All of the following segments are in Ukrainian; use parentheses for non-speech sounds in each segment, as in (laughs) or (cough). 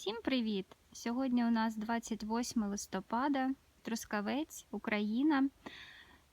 Всім привіт! Сьогодні у нас 28 листопада, Трускавець, Україна.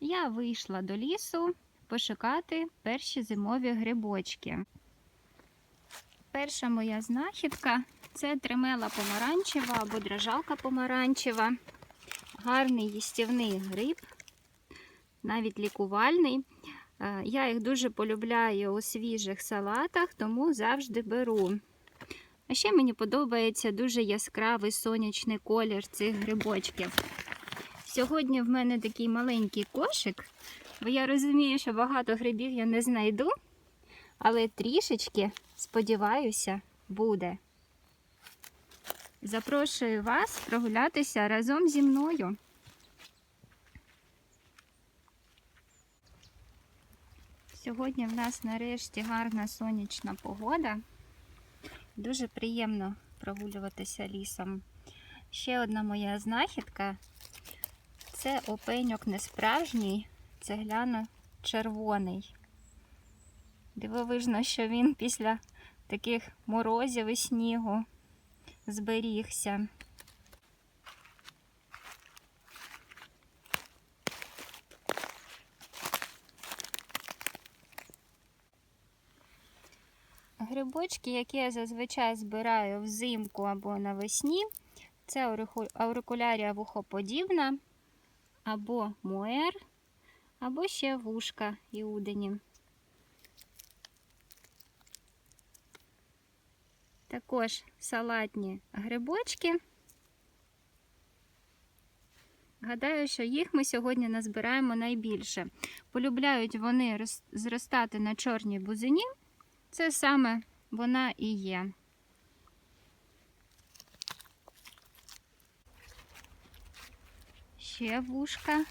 Я вийшла до лісу пошукати перші зимові грибочки. Перша моя знахідка це тремела помаранчева або дрожалка помаранчева. Гарний їстівний гриб, навіть лікувальний. Е, Я їх дуже полюбляю у свіжих салатах, тому завжди беру. А ще мені подобається дуже яскравий сонячний колір цих грибочків. Сьогодні в мене такий маленький кошик, бо я розумію, що багато грибів я не знайду, але трішечки, сподіваюся, буде. Запрошую вас прогулятися разом зі мною. Сьогодні в нас нарешті гарна сонячна погода. Дуже приємно прогулюватися лісом. Ще одна моя знахідка це опеньок несправжній, цегляно червоний. Дивовижно, що він після таких морозів і снігу зберігся. Грибочки, які я зазвичай збираю взимку або навесні, це аурику- аурикулярія вухоподібна, або муер, або ще вушка іудині. Також салатні грибочки. Гадаю, що їх ми сьогодні назбираємо найбільше. Полюбляють вони зростати на чорній бузині. Це саме вона і є. Ще вушка.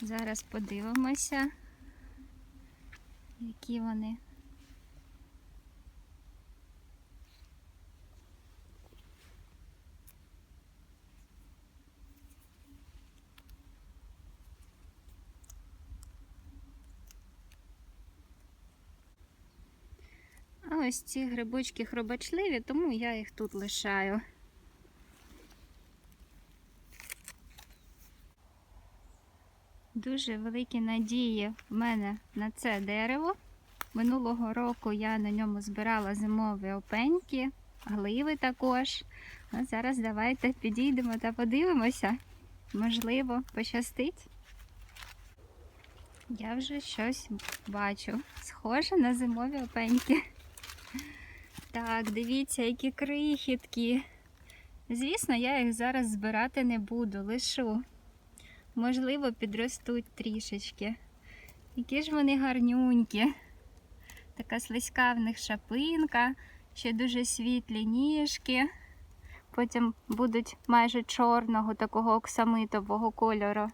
Зараз подивимося, які вони. А ось ці грибочки хробачливі, тому я їх тут лишаю. Дуже великі надії в мене на це дерево. Минулого року я на ньому збирала зимові опеньки, гливи також. А зараз давайте підійдемо та подивимося. Можливо, пощастить. Я вже щось бачу. Схоже на зимові опеньки. Так, дивіться, які крихітки. Звісно, я їх зараз збирати не буду, лишу. Можливо, підростуть трішечки. Які ж вони гарнюнькі. Така слизька в них шапинка, ще дуже світлі ніжки. Потім будуть майже чорного, такого оксамитового кольору.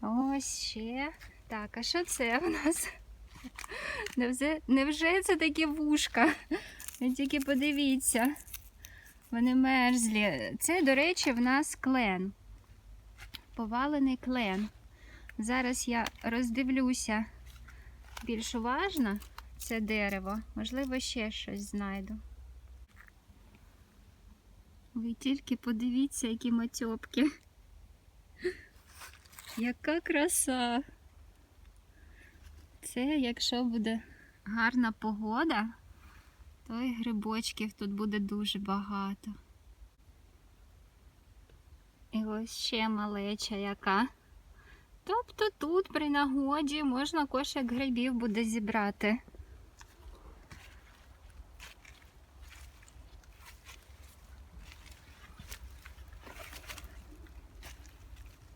Ось ще. Так, а що це в нас? Невже, невже це такі вушка? Тільки подивіться. Вони мерзлі. Це, до речі, в нас клен. Повалений клен. Зараз я роздивлюся більш уважно це дерево. Можливо, ще щось знайду. Ви тільки подивіться, які матьопки. Яка краса! Це, якщо буде гарна погода, то і грибочків тут буде дуже багато. І ось ще малеча яка. Тобто тут при нагоді можна кошик грибів буде зібрати.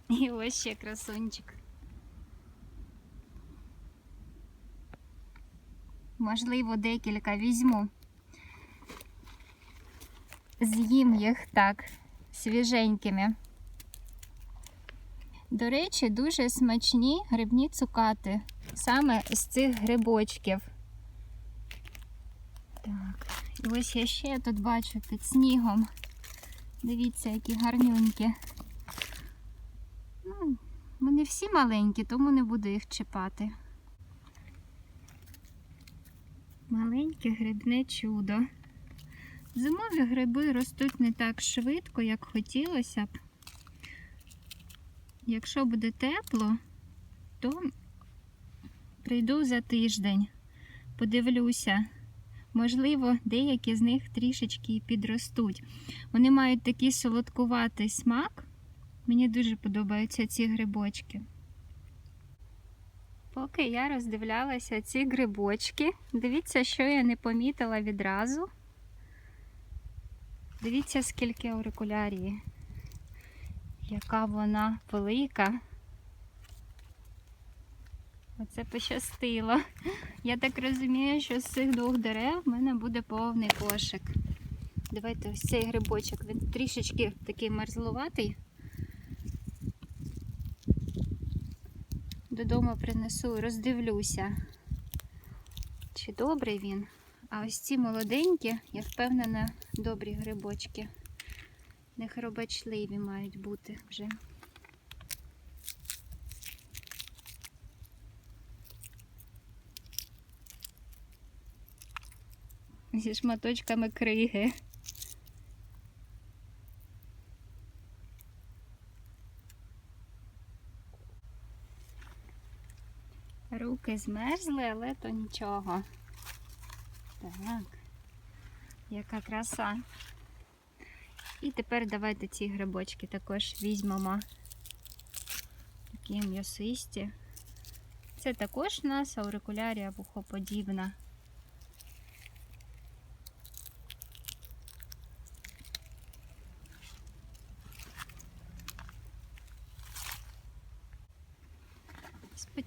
І ось ще красунчик. Можливо, декілька візьму. З'їм їх так свіженькими. До речі, дуже смачні грибні цукати саме з цих грибочків. Так, і ось я ще тут бачу під снігом. Дивіться, які гарнюнькі. Ну, вони всі маленькі, тому не буду їх чіпати. Маленьке грибне чудо. Зимові гриби ростуть не так швидко, як хотілося б. Якщо буде тепло, то прийду за тиждень, подивлюся. Можливо, деякі з них трішечки підростуть. Вони мають такий солодкуватий смак. Мені дуже подобаються ці грибочки. Поки я роздивлялася ці грибочки, дивіться, що я не помітила відразу. Дивіться, скільки аурикулярії. Яка вона велика. Оце пощастило. Я так розумію, що з цих двох дерев в мене буде повний кошик. Давайте ось цей грибочок. Він трішечки такий мерзлуватий. Додому принесу роздивлюся, чи добрий він. А ось ці молоденькі, я впевнена, добрі грибочки. Не хробачливі мають бути вже. Зі шматочками криги. Руки змерзли, але то нічого. Так, яка краса. І тепер давайте ці грибочки також візьмемо. Такі м'ясисті. Це також у нас аурикулярія вухоподібна.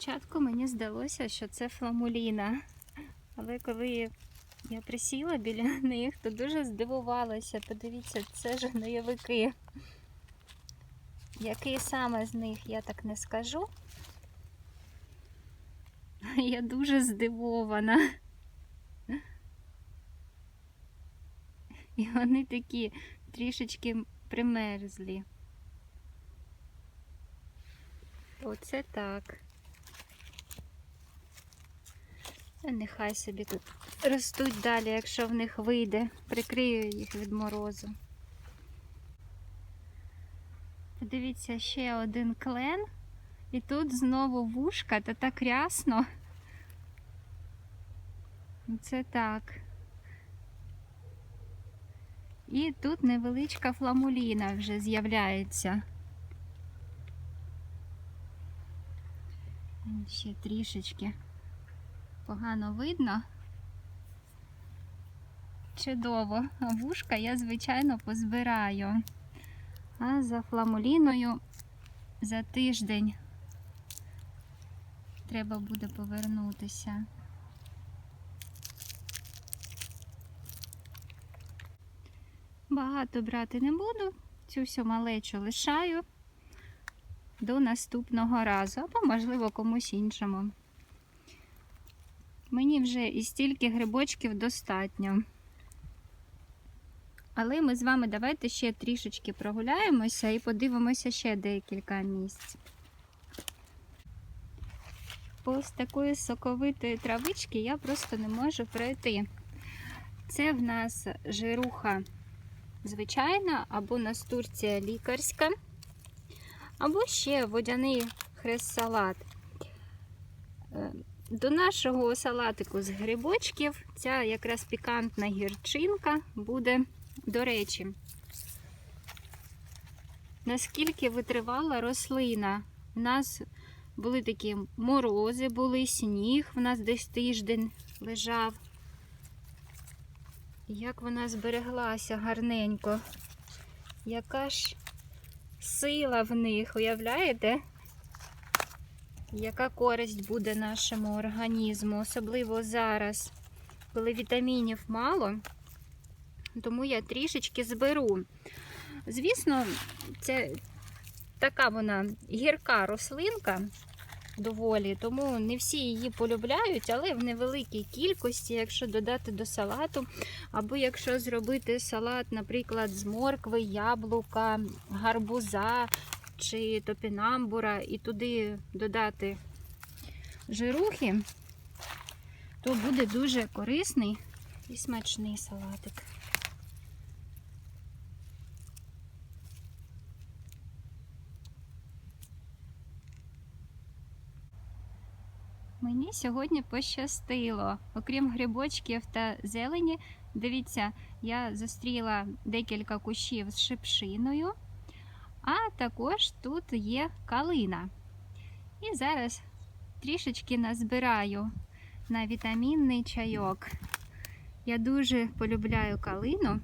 Спочатку мені здалося, що це фламуліна, але коли я присіла біля (laughs) них, то дуже здивувалася. Подивіться, це ж гноєвики. Який саме з них я так не скажу. (laughs) Я дуже здивована. І вони такі трішечки примерзлі. Оце так. Нехай собі тут ростуть далі, якщо в них вийде. Прикрию їх від морозу. Подивіться, ще один клен. І тут знову вушка, та так рясно. Це так. І тут невеличка фламуліна вже з'являється. Ще трішечки погано видно. Чудово. Вушка я, звичайно, позбираю. А за фламуліною за тиждень треба буде повернутися. Багато брати не буду, цю всю малечу лишаю до наступного разу, або, можливо, комусь іншому. Мені вже і стільки грибочків достатньо. Але ми з вами давайте ще трішечки прогуляємося і подивимося ще декілька місць. Повз такої соковитої травички я просто не можу пройти. Це в нас жируха звичайна, або настурція лікарська, або ще водяний хрест-салат. До нашого салатику з грибочків ця якраз пікантна гірчинка буде, до речі, наскільки витривала рослина. У нас були такі морози, були сніг, в нас десь тиждень лежав. Як вона збереглася гарненько. Яка ж сила в них, уявляєте? Яка користь буде нашому організму, особливо зараз, коли вітамінів мало, тому я трішечки зберу. Звісно, це така вона гірка рослинка доволі, тому не всі її полюбляють, але в невеликій кількості, якщо додати до салату, або якщо зробити салат, наприклад, з моркви, яблука, гарбуза чи топінамбура, і туди додати жирухи, то буде дуже корисний і смачний салатик. Мені сьогодні пощастило. Окрім грибочків та зелені, дивіться, я зустріла декілька кущів з шипшиною а також тут є калина. І зараз трішечки назбираю на вітамінний чайок. Я дуже полюбляю калину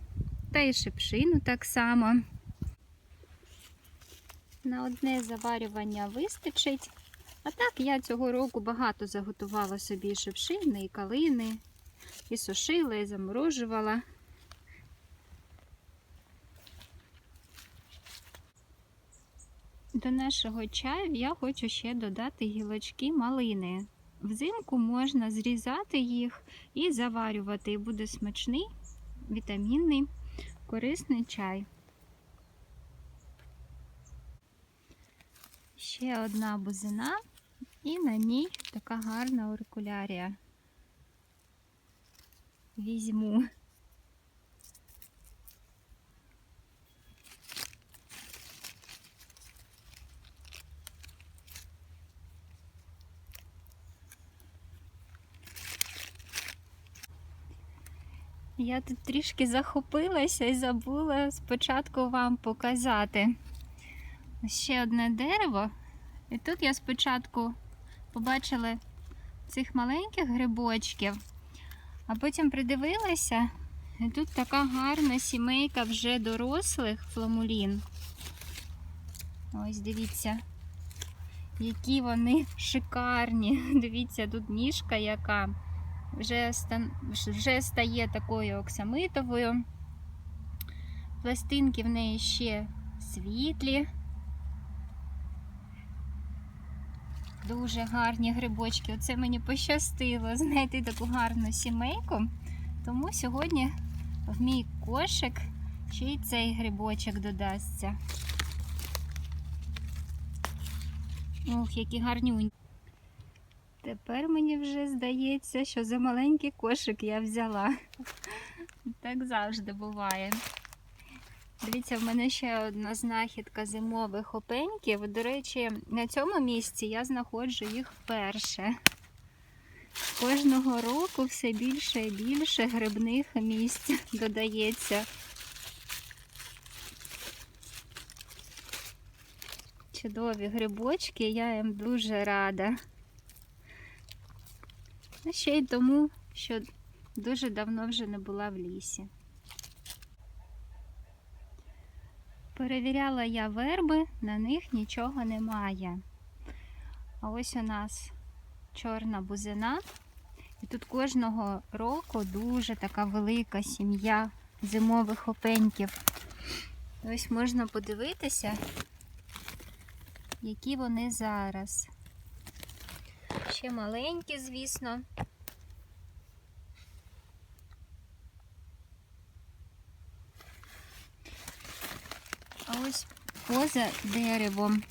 та й шипшину так само. На одне заварювання вистачить. А так я цього року багато заготувала собі шипшини, і калини, і сушила, і заморожувала. До нашого чаю я хочу ще додати гілочки малини. Взимку можна зрізати їх і заварювати, і буде смачний, вітамінний, корисний чай. Ще одна бузина, і на ній така гарна аурикулярія. Візьму. Я тут трішки захопилася і забула спочатку вам показати. Ще одне дерево. І тут я спочатку побачила цих маленьких грибочків, а потім придивилася, і тут така гарна сімейка вже дорослих фламулін. Ось дивіться, які вони шикарні. (laughs) Дивіться, тут ніжка яка вже, стан... вже стає такою оксамитовою. Пластинки в неї ще світлі. Дуже гарні грибочки. Оце мені пощастило (laughs) знайти таку гарну сімейку. Тому сьогодні в мій кошик ще й цей грибочок додасться. Ух, які гарнюнь. Тепер мені вже здається, що за маленький кошик я взяла. Так завжди буває. Дивіться, в мене ще одна знахідка зимових опеньків. До речі, на цьому місці я знаходжу їх вперше. Кожного року все більше і більше грибних місць додається. Чудові грибочки, я їм дуже рада. А ще й тому, що дуже давно вже не була в лісі. Перевіряла я верби, на них нічого немає. А ось у нас чорна бузина. І тут кожного року дуже така велика сім'я зимових опеньків. Ось можна подивитися, які вони зараз. Ще маленькі, звісно. А ось поза деревом.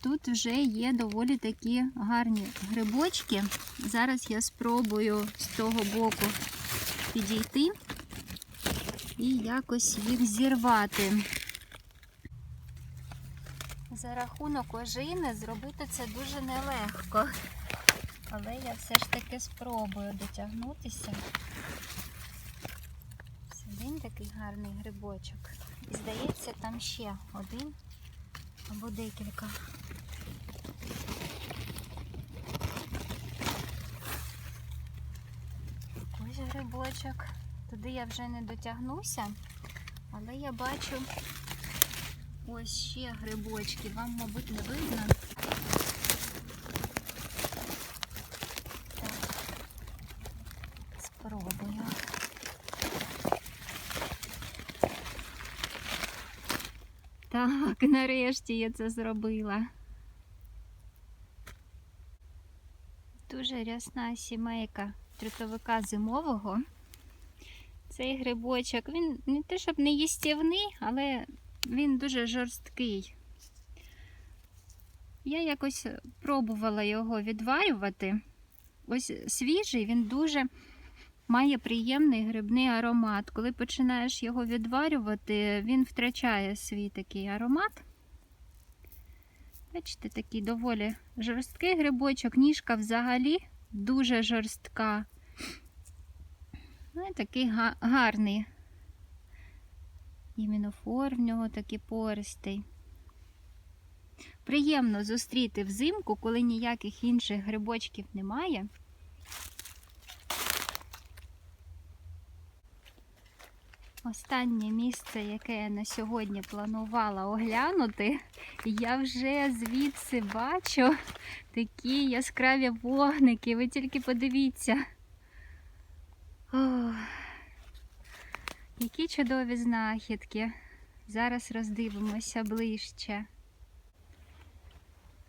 Тут вже є доволі такі гарні грибочки. Зараз я спробую з того боку підійти і якось їх зірвати. За рахунок ожини зробити це дуже нелегко, але я все ж таки спробую дотягнутися. Один такий гарний грибочок. І здається, там ще один або декілька. Ось грибочок. Туди я вже не дотягнуся, але я бачу ось ще грибочки. Вам, мабуть, не видно. Так. Спробую. Так, (laughs) нарешті я це зробила. Дуже рясна сімейка трутовика зимового. Цей грибочок, він не те, щоб не їстівний, але він дуже жорсткий. Я якось пробувала його відварювати. Ось свіжий, він дуже має приємний грибний аромат. Коли починаєш його відварювати, він втрачає свій такий аромат. Бачите, такий доволі жорсткий грибочок, ніжка взагалі дуже жорстка. Ну і такий га- гарний. Імінофор в нього такий пористий. Приємно зустріти взимку, коли ніяких інших грибочків немає. Останнє місце, яке я на сьогодні планувала оглянути, я вже звідси бачу такі яскраві вогники. Ви тільки подивіться. Ох, які чудові знахідки. Зараз роздивимося ближче.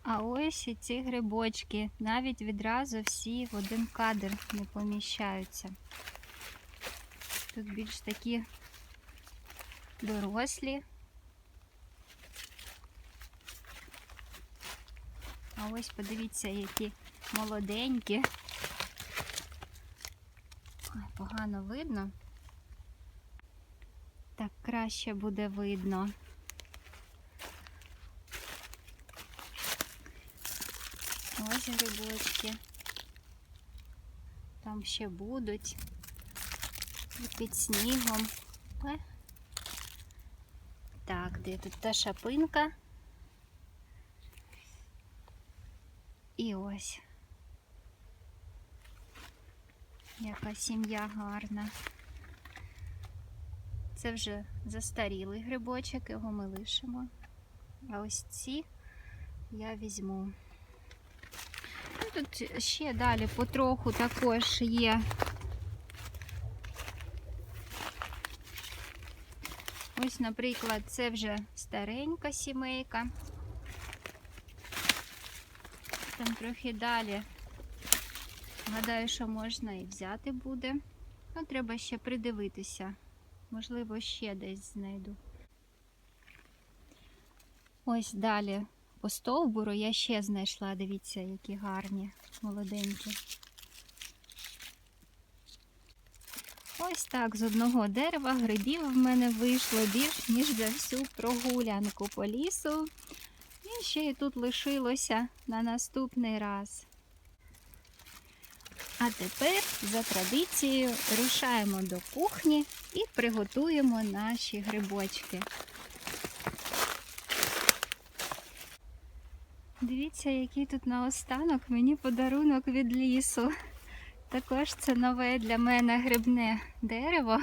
А ось і ці грибочки. Навіть відразу всі в один кадр не поміщаються. Тут більш такі дорослі. А ось подивіться, які молоденькі. Ой, погано видно. Так краще буде видно. Ось грибочки. Там ще будуть. І під снігом. Так, де тут та шапинка? І ось. Яка сім'я гарна. Це вже застарілий грибочок, його ми лишимо. А ось ці я візьму. Ну, Тут ще далі потроху також є. Ось, наприклад, це вже старенька сімейка. Там трохи далі. Гадаю, що можна і взяти буде. Ну, треба ще придивитися. Можливо, ще десь знайду. Ось далі по стовбуру я ще знайшла, дивіться, які гарні, молоденькі. Ось так з одного дерева грибів в мене вийшло більш ніж за всю прогулянку по лісу. І ще й тут лишилося на наступний раз. А тепер, за традицією, рушаємо до кухні і приготуємо наші грибочки. Дивіться, який тут наостанок мені подарунок від лісу. Також це нове для мене грибне дерево.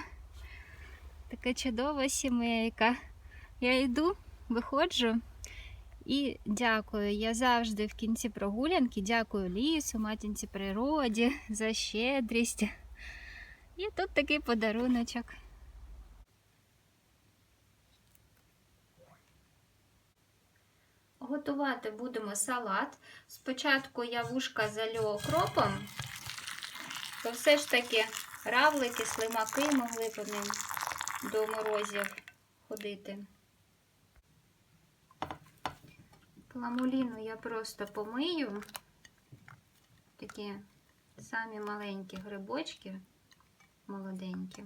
Така чудова сімейка. Я йду, виходжу і дякую. Я завжди в кінці прогулянки дякую лісу, матінці природі за щедрість. І тут такий подаруночок. Готувати будемо салат. Спочатку я вушка залю окропом, то все ж таки равлики, слимаки могли б ним до морозів ходити. Пламуліну я просто помию. Такі самі маленькі грибочки, молоденькі.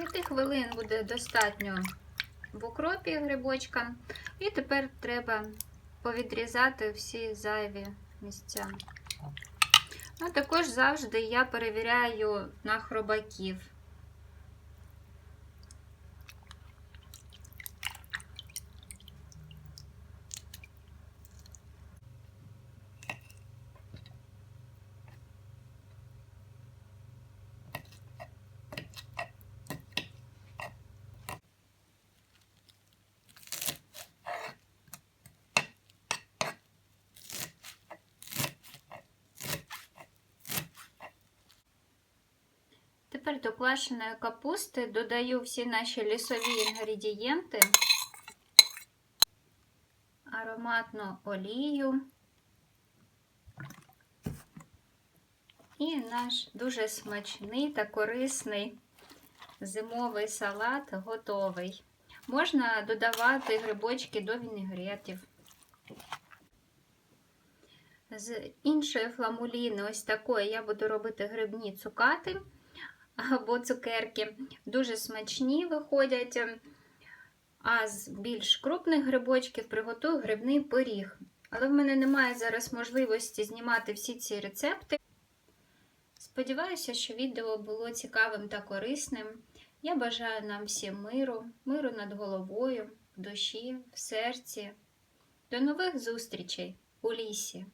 П'яти хвилин буде достатньо в укропі грибочка. І тепер треба повідрізати всі зайві місця. А також завжди я перевіряю на хробаків. До квашеної капусти додаю всі наші лісові інгредієнти, ароматну олію і наш дуже смачний та корисний зимовий салат готовий. Можна додавати грибочки до вінегретів. З іншої фламуліни, ось такої, я буду робити грибні цукати або цукерки. Дуже смачні виходять. А з більш крупних грибочків приготую грибний пиріг. Але в мене немає зараз можливості знімати всі ці рецепти. Сподіваюся, що відео було цікавим та корисним. Я бажаю нам всім миру, миру над головою, в душі, в серці. До нових зустрічей у лісі!